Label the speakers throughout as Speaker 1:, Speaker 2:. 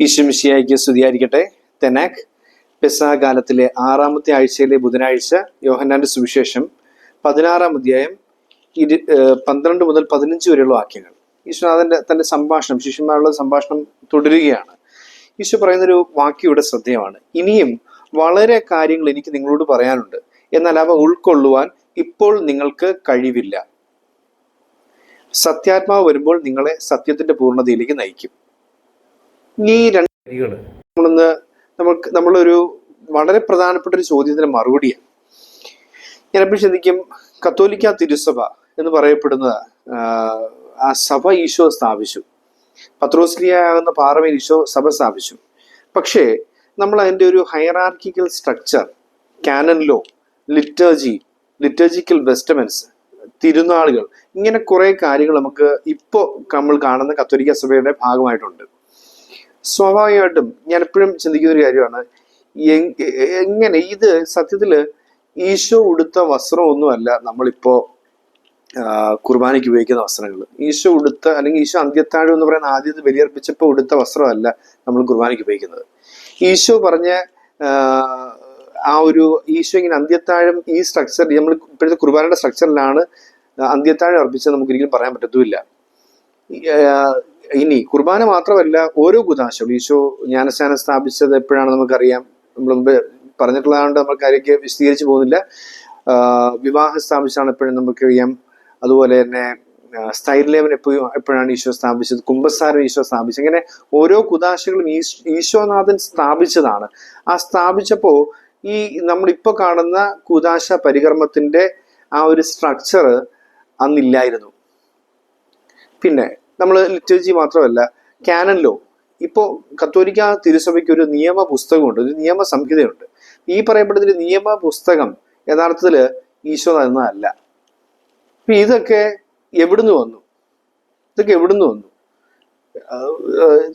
Speaker 1: ഈശ്വമിഷിയായിക്ക് സ്തുതിയായിരിക്കട്ടെ. തെനാക് പെസാ കാലത്തിലെ ആറാമത്തെ ആഴ്ചയിലെ ബുധനാഴ്ച യോഹന്നാന്റെ സുവിശേഷം പതിനാറാം അധ്യായം ഇരു പന്ത്രണ്ട് മുതൽ പതിനഞ്ച് വരെയുള്ള വാക്യങ്ങൾ. ഈശ്വനാഥന്റെ തന്റെ സംഭാഷണം ശിഷ്യന്മാരുടെ സംഭാഷണം തുടരുകയാണ്. ഈശോ പറയുന്നൊരു വാക്യം ഇവിടെ ശ്രദ്ധേയമാണ്. ഇനിയും വളരെ കാര്യങ്ങൾ എനിക്ക് നിങ്ങളോട് പറയാനുണ്ട്. എന്നാൽ അവ ഉൾക്കൊള്ളുവാൻ ഇപ്പോൾ നിങ്ങൾക്ക് കഴിവില്ല. സത്യാത്മാവ് വരുമ്പോൾ നിങ്ങളെ സത്യത്തിന്റെ പൂർണതയിലേക്ക് നയിക്കും. ഈ രണ്ട് നമ്മളൊന്ന് നമുക്ക് നമ്മളൊരു വളരെ പ്രധാനപ്പെട്ട ഒരു ചോദ്യത്തിന് മറുപടിയാണ്. ഞാൻ എപ്പോഴും ചിന്തിക്കും കത്തോലിക്ക തിരുസഭ എന്ന് പറയപ്പെടുന്ന ആ സഭ ഈശോ സ്ഥാപിച്ചു. പത്രോസ്ലിയാകുന്ന പാറമേൽ ഈശോ സഭ സ്ഥാപിച്ചു. പക്ഷേ നമ്മൾ അതിന്റെ ഒരു hierarchical structure canon law liturgy liturgical vestments തിരുനാളുകൾ ഇങ്ങനെ കുറേ കാര്യങ്ങൾ നമുക്ക് ഇപ്പോൾ നമ്മൾ കാണുന്ന കത്തോലിക്ക സഭയുടെ ഭാഗമായിട്ടുണ്ട്. സ്വാഭാവികമായിട്ടും ഞാൻ എപ്പോഴും ചിന്തിക്കുന്ന ഒരു കാര്യമാണ്. എങ്ങനെ ഇത് സത്യത്തിൽ ഈശോ ഉടുത്ത വസ്ത്രമൊന്നുമല്ല നമ്മളിപ്പോ കുർബാനയ്ക്ക് ഉപയോഗിക്കുന്ന വസ്ത്രങ്ങൾ ഈശോ ഉടുത്ത അല്ലെങ്കിൽ ഈശോ അന്ത്യത്താഴം എന്ന് പറയുന്ന ആദ്യത്തെ ബലിയർപ്പിച്ചപ്പോൾ ഉടുത്ത വസ്ത്രമല്ല നമ്മൾ കുർബാനയ്ക്ക് ഉപയോഗിക്കുന്നത്. ഈശോ പറഞ്ഞ ആ, ഒരു ഈശോ ഇങ്ങനെ അന്ത്യത്താഴം ഈ സ്ട്രക്ചർ നമ്മൾ ഇപ്പോഴത്തെ കുർബാനയുടെ സ്ട്രക്ചറിലാണ് അന്ത്യത്താഴം അർപ്പിച്ചത് നമുക്ക് ഒരിക്കലും പറയാൻ പറ്റത്തുമില്ല. ഇനി കുർബാന മാത്രമല്ല ഓരോ കുതാശകളും ഈശോ ജ്ഞാനസ്ഥാനം സ്ഥാപിച്ചത് എപ്പോഴാണ് നമുക്കറിയാം. നമ്മൾ മുമ്പ് പറഞ്ഞിട്ടുള്ളതുകൊണ്ട് നമ്മൾ കാര്യമൊക്കെ വിശദീകരിച്ചു പോകുന്നില്ല. വിവാഹം സ്ഥാപിച്ചാണ് എപ്പോഴും നമുക്കറിയാം. അതുപോലെ തന്നെ സ്ഥൈര്യലേവൻ എപ്പോഴും എപ്പോഴാണ് ഈശോ സ്ഥാപിച്ചത്? കുംഭസാരം ഈശോ സ്ഥാപിച്ചത്. ഇങ്ങനെ ഓരോ കുതാശകളും ഈശോനാഥൻ സ്ഥാപിച്ചതാണ്. ആ സ്ഥാപിച്ചപ്പോൾ ഈ നമ്മളിപ്പോൾ കാണുന്ന കുതാശ പരികർമ്മത്തിന്റെ ആ ഒരു സ്ട്രക്ചർ അന്നില്ലായിരുന്നു. പിന്നെ നമ്മൾ ലിറ്റേജി മാത്രമല്ല കാനൻ ലോ. ഇപ്പോൾ കത്തോലിക്ക തിരുസഭയ്ക്ക് ഒരു നിയമ പുസ്തകമുണ്ട് ഒരു നിയമ സംഹിതയുണ്ട്. ഈ പറയപ്പെടുന്ന നിയമ പുസ്തകം യഥാർത്ഥത്തിൽ ഈശോ തന്നതല്ല. അപ്പൊ ഇതൊക്കെ എവിടുന്ന് വന്നു? ഇതൊക്കെ എവിടുന്ന് വന്നു?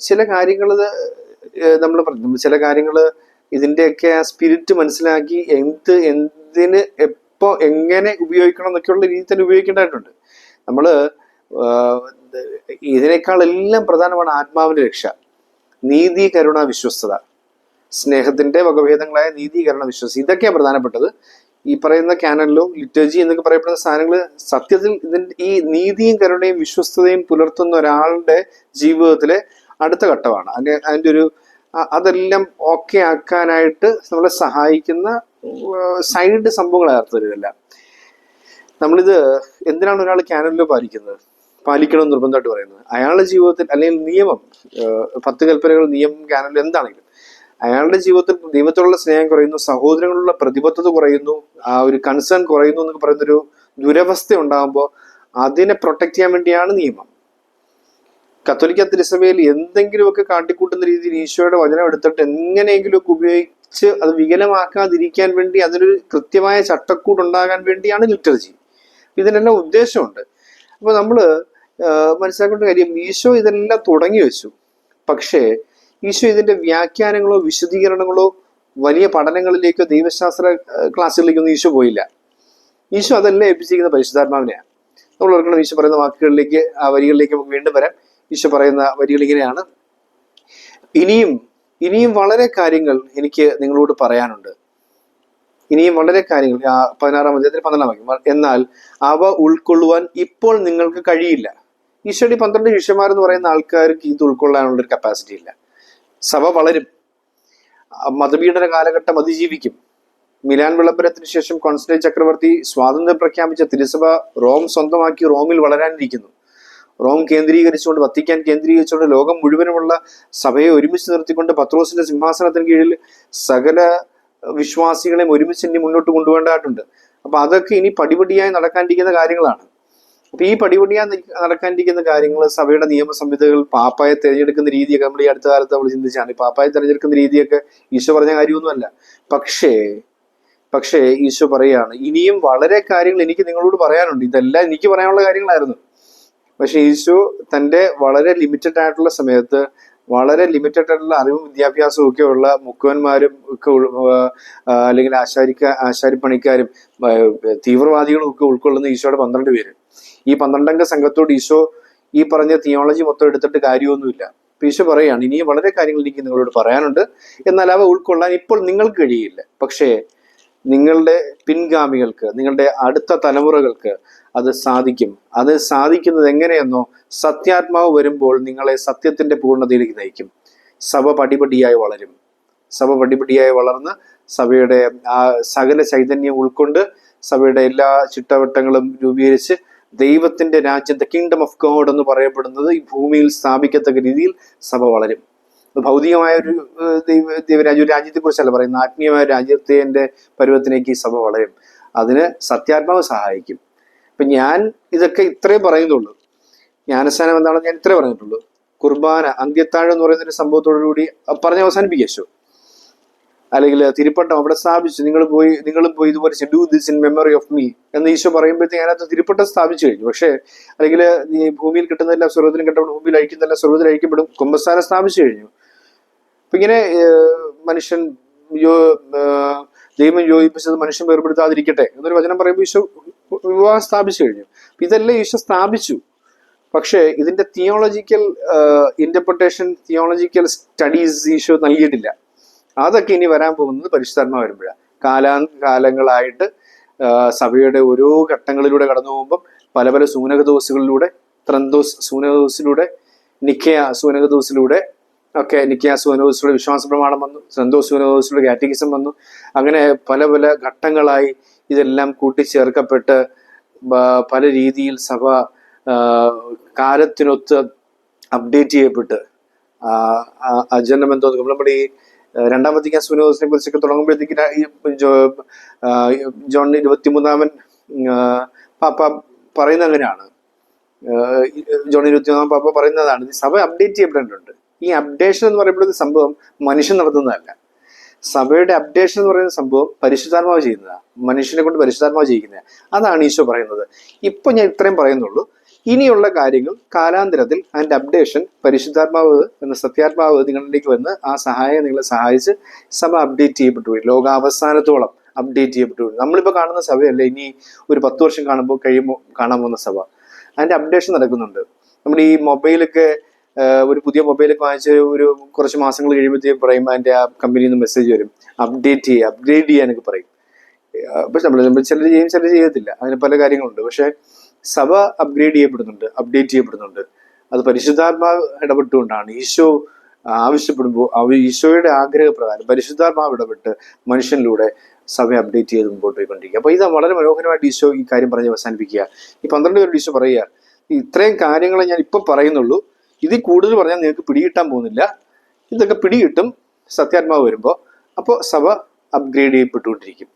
Speaker 1: ചില കാര്യങ്ങൾ നമ്മൾ പറഞ്ഞു ചില കാര്യങ്ങൾ ഇതിന്റെയൊക്കെ ആ സ്പിരിറ്റ് മനസ്സിലാക്കി എന്ത് എന്തിന് എപ്പോൾ എങ്ങനെ ഉപയോഗിക്കണം എന്നൊക്കെയുള്ള രീതിയിൽ തന്നെ ഉപയോഗിക്കേണ്ടതായിട്ടുണ്ട്. നമ്മൾ ആഹ് ഇതിനേക്കാൾ എല്ലാം പ്രധാനമാണ് ആത്മാവിന്റെ രക്ഷ. നീതി കരുണ വിശ്വസ്തത. സ്നേഹത്തിന്റെ വകഭേദങ്ങളായ നീതി കരുണ വിശ്വസ്തത. ഇതൊക്കെയാണ് പ്രധാനപ്പെട്ടത്. ഈ പറയുന്ന ക്യാനലിലും ലിറ്റർജി എന്നൊക്കെ പറയപ്പെടുന്ന സാധനങ്ങൾ സത്യത്തിൽ ഇതിന്റെ ഈ നീതിയും കരുണയും വിശ്വസ്തതയും പുലർത്തുന്ന ഒരാളുടെ ജീവിതത്തിലെ അടുത്ത ഘട്ടമാണ്. അതിന് അതിന്റെ ഒരു അതെല്ലാം ഓക്കെ ആക്കാനായിട്ട് നമ്മളെ സഹായിക്കുന്ന സൈഡ് സംഭവങ്ങളായിരുന്നു ഇതെല്ലാം നമ്മളിത് എന്തിനാണ് ഒരാൾ ക്യാനലിൽ പാലിക്കുന്നത്? പാലിക്കണം നിർബന്ധമായിട്ട് പറയുന്നത്. അയാളുടെ ജീവിതത്തിൽ അല്ലെങ്കിൽ നിയമം പത്ത് കൽപ്പനകൾ നിയമം കാനലിൽ എന്താണെങ്കിലും അയാളുടെ ജീവിതത്തിൽ ദൈവത്തോടുള്ള സ്നേഹം കുറയുന്നു സഹോദരങ്ങളുള്ള പ്രതിബദ്ധത കുറയുന്നു ആ ഒരു കൺസേൺ കുറയുന്നു എന്നൊക്കെ പറയുന്നൊരു ദുരവസ്ഥ ഉണ്ടാകുമ്പോൾ അതിനെ പ്രൊട്ടക്ട് ചെയ്യാൻ വേണ്ടിയാണ് നിയമം. കത്തോലിക്ക തിരുസഭയിൽ എന്തെങ്കിലുമൊക്കെ കാട്ടിക്കൂട്ടുന്ന രീതിയിൽ ഈശോയുടെ വചനം എടുത്തിട്ട് എങ്ങനെയെങ്കിലുമൊക്കെ ഉപയോഗിച്ച് അത് വികലമാക്കാതിരിക്കാൻ വേണ്ടി അതിനൊരു കൃത്യമായ ചട്ടക്കൂട് ഉണ്ടാകാൻ വേണ്ടിയാണ് ലിറ്റർജി. ഇതിനെല്ലാം ഉദ്ദേശമുണ്ട്. അപ്പൊ നമ്മൾ ആഹ് മനസ്സിലാക്കേണ്ട കാര്യം ഈശോ ഇതെല്ലാം തുടങ്ങി വെച്ചു. പക്ഷേ ഈശോ ഇതിന്റെ വ്യാഖ്യാനങ്ങളോ വിശദീകരണങ്ങളോ വലിയ പഠനങ്ങളിലേക്കോ ദൈവശാസ്ത്ര ക്ലാസ്സുകളിലേക്കൊന്നും ഈശോ പോയില്ല. ഈശോ അതെല്ലാം ഏൽപ്പിച്ചിരിക്കുന്ന പരിശുദ്ധാത്മാവിനെയാണ്. നമ്മൾ ഓർക്കണം ഈശോ പറയുന്ന വാക്കുകളിലേക്ക് ആ വരികളിലേക്ക് നമുക്ക് വീണ്ടും വരാം. ഈശോ പറയുന്ന വരികൾ ഇങ്ങനെയാണ്. ഇനിയും ഇനിയും വളരെ കാര്യങ്ങൾ എനിക്ക് നിങ്ങളോട് പറയാനുണ്ട്. ഇനിയും വളരെ കാര്യങ്ങൾ പതിനാറാം അധ്യായത്തിൽ പന്ത്രണ്ടാം വാക്യം. എന്നാൽ അവ ഉൾക്കൊള്ളുവാൻ ഇപ്പോൾ നിങ്ങൾക്ക് കഴിയില്ല. ഈശോയുടെ പന്ത്രണ്ട് ശിഷ്യന്മാർ എന്ന് പറയുന്ന ആൾക്കാർക്ക് ഇത് ഉൾക്കൊള്ളാനുള്ള ഒരു കപ്പാസിറ്റി ഇല്ല. സഭ വളരും. മതപീഡന കാലഘട്ടം അതിജീവിക്കും. മിലാൻ വിളംബരത്തിന് ശേഷം കോൺസ്റ്റൈൻ ചക്രവർത്തി സ്വാതന്ത്ര്യം പ്രഖ്യാപിച്ച തിരുസഭ റോം സ്വന്തമാക്കി റോമിൽ വളരാനിരിക്കുന്നു. റോം കേന്ദ്രീകരിച്ചുകൊണ്ട് വത്തിക്കാൻ കേന്ദ്രീകരിച്ചുകൊണ്ട് ലോകം മുഴുവനുമുള്ള സഭയെ ഒരുമിച്ച് നിർത്തിക്കൊണ്ട് പത്രോസിന്റെ സിംഹാസനത്തിന് കീഴിൽ സകല വിശ്വാസികളെയും ഒരുമിച്ച് ഇനി മുന്നോട്ട് കൊണ്ടുപോകേണ്ടതായിട്ടുണ്ട്. അപ്പൊ അതൊക്കെ ഇനി പടിപടിയായി നടക്കാനിരിക്കുന്ന കാര്യങ്ങളാണ്. അപ്പൊ ഈ പടിപടിയായി നി- നടക്കാനിരിക്കുന്ന കാര്യങ്ങൾ സഭയുടെ നിയമ സംഹിതകൾ പാപ്പായെ തിരഞ്ഞെടുക്കുന്ന രീതിയൊക്കെ നമ്മൾ ഈ അടുത്ത കാലത്ത് നമ്മൾ ചിന്തിച്ചാണ്. പാപ്പായെ തിരഞ്ഞെടുക്കുന്ന രീതിയൊക്കെ ഈശോ പറഞ്ഞ കാര്യമൊന്നുമല്ല. പക്ഷേ പക്ഷേ ഈശോ പറയാണ് ഇനിയും വളരെ കാര്യങ്ങൾ എനിക്ക് നിങ്ങളോട് പറയാനുണ്ട്. ഇതെല്ലാം എനിക്ക് പറയാനുള്ള കാര്യങ്ങളായിരുന്നു. പക്ഷെ ഈശോ തന്റെ വളരെ ലിമിറ്റഡ് ആയിട്ടുള്ള സമയത്ത് വളരെ ലിമിറ്റഡ് ആയിട്ടുള്ള അറിവും വിദ്യാഭ്യാസവും ഒക്കെ ഉള്ള മുക്കുവന്മാരും ഒക്കെ അല്ലെങ്കിൽ ആശാരിക്ക ആശാരിപ്പണിക്കാരും തീവ്രവാദികളും ഒക്കെ ഉൾക്കൊള്ളുന്ന ഈശോയുടെ പന്ത്രണ്ട് പേര്. ഈ പന്ത്രണ്ടംഗ സംഘത്തോട് ഈശോ ഈ പറഞ്ഞ തിയോളജി മൊത്തം എടുത്തിട്ട് കാര്യമൊന്നുമില്ല. ഈശോ പറയുകയാണ് ഇനിയും വളരെ കാര്യങ്ങൾ എനിക്ക് നിങ്ങളോട് പറയാനുണ്ട്. എന്നാൽ അവ ഉൾക്കൊള്ളാൻ ഇപ്പോൾ നിങ്ങൾക്ക് കഴിയില്ല. പക്ഷേ നിങ്ങളുടെ പിൻഗാമികൾക്ക് നിങ്ങളുടെ അടുത്ത തലമുറകൾക്ക് അത് സാധിക്കും. അത് സാധിക്കുന്നത് എങ്ങനെയെന്നോ സത്യാത്മാവ് വരുമ്പോൾ നിങ്ങളെ സത്യത്തിന്റെ പൂർണതയിലേക്ക് നയിക്കും. സഭ പടിപടിയായി വളരും. സഭ പടിപടിയായി വളർന്ന് സഭയുടെ ആ സകല ചൈതന്യം ഉൾക്കൊണ്ട് സഭയുടെ എല്ലാ ചിട്ടവട്ടങ്ങളും രൂപീകരിച്ച് ദൈവത്തിന്റെ രാജ്യം ദ കിങ്ഡം ഓഫ് ഗോഡ് എന്ന് പറയപ്പെടുന്നത് ഈ ഭൂമിയിൽ സ്ഥാപിക്കത്തക്ക രീതിയിൽ സഭ വളരും. ഭൗതികമായ ഒരു ദൈവ ദൈവരാജ്യ രാജ്യത്തെ കുറിച്ചല്ല പറയുന്നത്. ആത്മീയമായ രാജ്യത്തിന്റെ പരുവത്തിലേക്ക് ഈ സഭ വളരും. അതിന് സത്യാത്മാവ് സഹായിക്കും. അപ്പൊ ഞാൻ ഇതൊക്കെ ഇത്രേ പറയുന്നുള്ളൂ. ജ്ഞാനസ്ഥാനം എന്താണെന്ന് ഞാൻ ഇത്രേ പറഞ്ഞിട്ടുള്ളൂ. കുർബാന അന്ത്യത്താഴം എന്ന് പറയുന്ന ഒരു സംഭവത്തോടുകൂടി പറഞ്ഞ് അവസാനിപ്പിക്കു അല്ലെങ്കിൽ തിരുപ്പട്ടം അവിടെ സ്ഥാപിച്ചു. നിങ്ങൾ പോയി നിങ്ങളും പോയി ഇതുപോലെ do this in memory of me എന്ന് ഈശോ പറയുമ്പോഴത്തേക്ക് അതിനകത്ത് തിരുപ്പട്ടം സ്ഥാപിച്ചു കഴിഞ്ഞു. പക്ഷേ അല്ലെങ്കിൽ ഈ ഭൂമിയിൽ കിട്ടുന്നതെല്ലാം സ്വർഗത്തിലും കിട്ടപ്പെടും ഭൂമിയിൽ അയക്കുന്നതെല്ലാം സ്വർഗത്തിൽ അയക്കപ്പെടും. കുംഭസ്ഥാനം സ്ഥാപിച്ചു കഴിഞ്ഞു. അപ്പൊ ഇങ്ങനെ മനുഷ്യൻ ദൈവം യോജിപ്പിച്ചത് മനുഷ്യൻ വേർപെടുത്താതിരിക്കട്ടെ എന്നൊരു വചനം പറയുമ്പോൾ ഈശോ വിവാഹം സ്ഥാപിച്ചു കഴിഞ്ഞു. ഇതെല്ലാം ഈശോ സ്ഥാപിച്ചു. പക്ഷേ ഇതിന്റെ theological interpretation theological studies Isho നൽകിയിട്ടില്ല. അതൊക്കെ ഇനി വരാൻ പോകുന്നത് പരിശുദ്ധാത്മ വരുമ്പോഴാണ്. കാലാ കാലങ്ങളായിട്ട് സഭയുടെ ഓരോ ഘട്ടങ്ങളിലൂടെ കടന്നു പോകുമ്പം പല പല സൂനകദോസുകളിലൂടെ ത്രന്തോസ് സൂനകദോസിലൂടെ നിക്കയ സൂനകദോസിലൂടെ ഒക്കെ നിക്യാസ് സൂനകദോസിലൂടെ വിശ്വാസ പ്രമാണം വന്നു സന്തോഷ് സൂനകദോസിലൂടെ കാറ്റഗിസം വന്നു. അങ്ങനെ പല പല ഘട്ടങ്ങളായി ഇതെല്ലാം കൂട്ടിച്ചേർക്കപ്പെട്ട് പല രീതിയിൽ സഭ കാലത്തിനൊത്ത് അപ്ഡേറ്റ് ചെയ്യപ്പെട്ട്. അജനം എന്തോ നമ്മുടെ ഈ ആ, രണ്ടാം വത്തിക്കാൻ സുനോസിനെ കുറിച്ചൊക്കെ തുടങ്ങുമ്പോഴത്തേക്ക് ജോൺ ഇരുപത്തിമൂന്നാമൻ പാപ്പ പറയുന്ന അങ്ങനെയാണ് ജോൺ ഇരുപത്തിമൂന്നാം പാപ്പ പറയുന്നതാണ്. സഭ അപ്ഡേറ്റ് ചെയ്യപ്പെടേണ്ടതുണ്ട് ഈ അപ്ഡേഷൻ എന്ന് പറയപ്പെടുന്ന സംഭവം മനുഷ്യൻ നടത്തുന്നതല്ല. സഭയുടെ അപ്ഡേഷൻ എന്ന് പറയുന്ന സംഭവം പരിശുദ്ധാത്മാവ് ചെയ്യുന്നതാണ് മനുഷ്യനെ കൊണ്ട് പരിശുദ്ധാത്മാവ് ചെയ്യിക്കുന്നത് അതാണ് ഈശോ പറയുന്നത്. ഇപ്പൊ ഞാൻ ഇത്രയും പറയുന്നുള്ളൂ. ഇനിയുള്ള കാര്യങ്ങൾ കാലാന്തരത്തിൽ അതിന്റെ അപ്ഡേഷൻ പരിശുദ്ധാത്മാവ് എന്ന സത്യാത്മാവ് നിങ്ങളിലേക്ക് വന്ന് ആ സഹായം നിങ്ങളെ സഹായിച്ച് സഭ അപ്ഡേറ്റ് ചെയ്യപ്പെട്ടു പോയി. ലോകാവസാനത്തോളം അപ്ഡേറ്റ് ചെയ്യപ്പെട്ടു പോയി. നമ്മളിപ്പോൾ കാണുന്ന സഭയല്ല? ഇനി ഒരു പത്ത് വർഷം കാണുമ്പോൾ കഴിയുമ്പോൾ കാണാൻ പോകുന്ന സഭ. അതിന്റെ അപ്ഡേഷൻ നടക്കുന്നുണ്ട്. നമ്മുടെ ഈ മൊബൈലൊക്കെ ഒരു പുതിയ മൊബൈലൊക്കെ വാങ്ങിച്ച ഒരു കുറച്ച് മാസങ്ങൾ കഴിയുമ്പോഴത്തേക്ക് പറയും അതിന്റെ ആ കമ്പനിയിൽ നിന്ന് മെസ്സേജ് വരും. അപ്ഡേറ്റ് ചെയ്യുക അപ്ഗ്രേഡ് ചെയ്യാനൊക്കെ പറയും. പക്ഷെ നമ്മൾ ചിലർ ചെയ്യും ചിലർ ചെയ്യത്തില്ല. അതിന് പല കാര്യങ്ങളുണ്ട്. പക്ഷേ സഭ അപ്ഗ്രേഡ് ചെയ്യപ്പെടുന്നുണ്ട് അപ്ഡേറ്റ് ചെയ്യപ്പെടുന്നുണ്ട്. അത് പരിശുദ്ധാത്മാവ് ഇടപെട്ടുകൊണ്ടാണ്. ഈശോ ആവശ്യപ്പെടുമ്പോൾ അവ ഈശോയുടെ ആഗ്രഹപ്രകാരം പരിശുദ്ധാത്മാവ് ഇടപെട്ട് മനുഷ്യനിലൂടെ സഭ അപ്ഡേറ്റ് ചെയ്ത് മുമ്പോട്ട് പോയിക്കൊണ്ടിരിക്കുക. അപ്പോൾ ഇത് വളരെ മനോഹരമായിട്ട് ഈശോ ഈ കാര്യം പറഞ്ഞ് അവസാനിപ്പിക്കുക. ഈ പന്ത്രണ്ട് പേരോട് ഈശോ പറയുക ഇത്രയും കാര്യങ്ങളെ ഞാൻ ഇപ്പൊ പറയുന്നുള്ളൂ. ഇതിൽ കൂടുതൽ പറഞ്ഞാൽ നിങ്ങൾക്ക് പിടികിട്ടാൻ പോകുന്നില്ല. ഇതൊക്കെ പിടികിട്ടും സത്യാത്മാവ് വരുമ്പോൾ അപ്പോൾ സഭ അപ്ഗ്രേഡ് ചെയ്യപ്പെട്ടുകൊണ്ടിരിക്കും.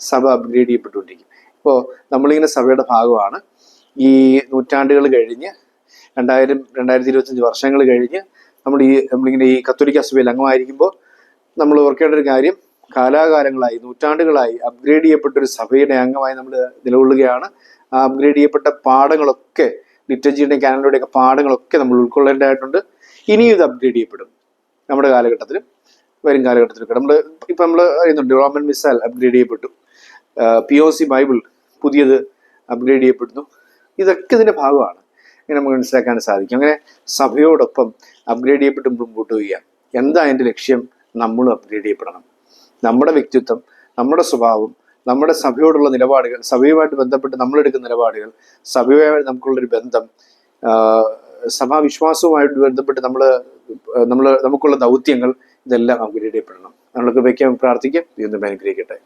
Speaker 1: സഭ അപ്ഗ്രേഡ് ചെയ്യപ്പെട്ടുകൊണ്ടിരിക്കും. ഇപ്പോൾ നമ്മളിങ്ങനെ സഭയുടെ ഭാഗമാണ്. ഈ നൂറ്റാണ്ടുകൾ കഴിഞ്ഞ് രണ്ടായിരം രണ്ടായിരത്തി ഇരുപത്തഞ്ച് വർഷങ്ങൾ കഴിഞ്ഞ് നമ്മൾ ഈ നമ്മളിങ്ങനെ ഈ കത്തോലിക്ക സഭയിൽ അംഗമായിരിക്കുമ്പോൾ നമ്മൾ ഓർക്കേണ്ട ഒരു കാര്യം കാലാകാലങ്ങളായി നൂറ്റാണ്ടുകളായി അപ്ഗ്രേഡ് ചെയ്യപ്പെട്ട ഒരു സഭയുടെ അംഗമായി നമ്മൾ നിലകൊള്ളുകയാണ്. ആ അപ്ഗ്രേഡ് ചെയ്യപ്പെട്ട പാഠങ്ങളൊക്കെ ലിറ്റർജിയുടെ കാനഡയുടെ ഒക്കെ പാഠങ്ങളൊക്കെ നമ്മൾ ഉൾക്കൊള്ളേണ്ടതായിട്ടുണ്ട്. ഇനിയും ഇത് അപ്ഗ്രേഡ് ചെയ്യപ്പെടും നമ്മുടെ കാലഘട്ടത്തിൽ വരും കാലഘട്ടത്തിലൊക്കെ. നമ്മൾ ഇപ്പം നമ്മൾ അറിയുന്നുണ്ട് റോമൻ മിസൈൽ അപ്ഗ്രേഡ് ചെയ്യപ്പെട്ടു. പി ഒ സി ബൈബിൾ പുതിയത് അപ്ഗ്രേഡ് ചെയ്യപ്പെടുന്നു. ഇതൊക്കെ ഇതിന്റെ ഭാഗമാണ്. ഇങ്ങനെ നമുക്ക് മനസ്സിലാക്കാൻ സാധിക്കും. അങ്ങനെ സഭയോടൊപ്പം അപ്ഗ്രേഡ് ചെയ്യപ്പെട്ട് മുമ്പോട്ട് പോവുക എന്താ അതിന്റെ ലക്ഷ്യം? നമ്മളും അപ്ഗ്രേഡ് ചെയ്യപ്പെടണം. നമ്മുടെ വ്യക്തിത്വം നമ്മുടെ സ്വഭാവം നമ്മുടെ സഭയോടുള്ള നിലപാടുകൾ സഭയുമായിട്ട് ബന്ധപ്പെട്ട് നമ്മളെടുക്കുന്ന നിലപാടുകൾ സഭയുമായി നമുക്കുള്ളൊരു ബന്ധം സഭാവിശ്വാസവുമായിട്ട് ബന്ധപ്പെട്ട് നമ്മൾ നമ്മൾ നമുക്കുള്ള ദൗത്യങ്ങൾ ഇതെല്ലാം നമുക്ക് ചെയ്യപ്പെടണം നമ്മളൊക്കെ വയ്ക്കാൻ പ്രാർത്ഥിക്കാം. ഇതൊന്നും അനുഗ്രഹിക്കട്ടെ.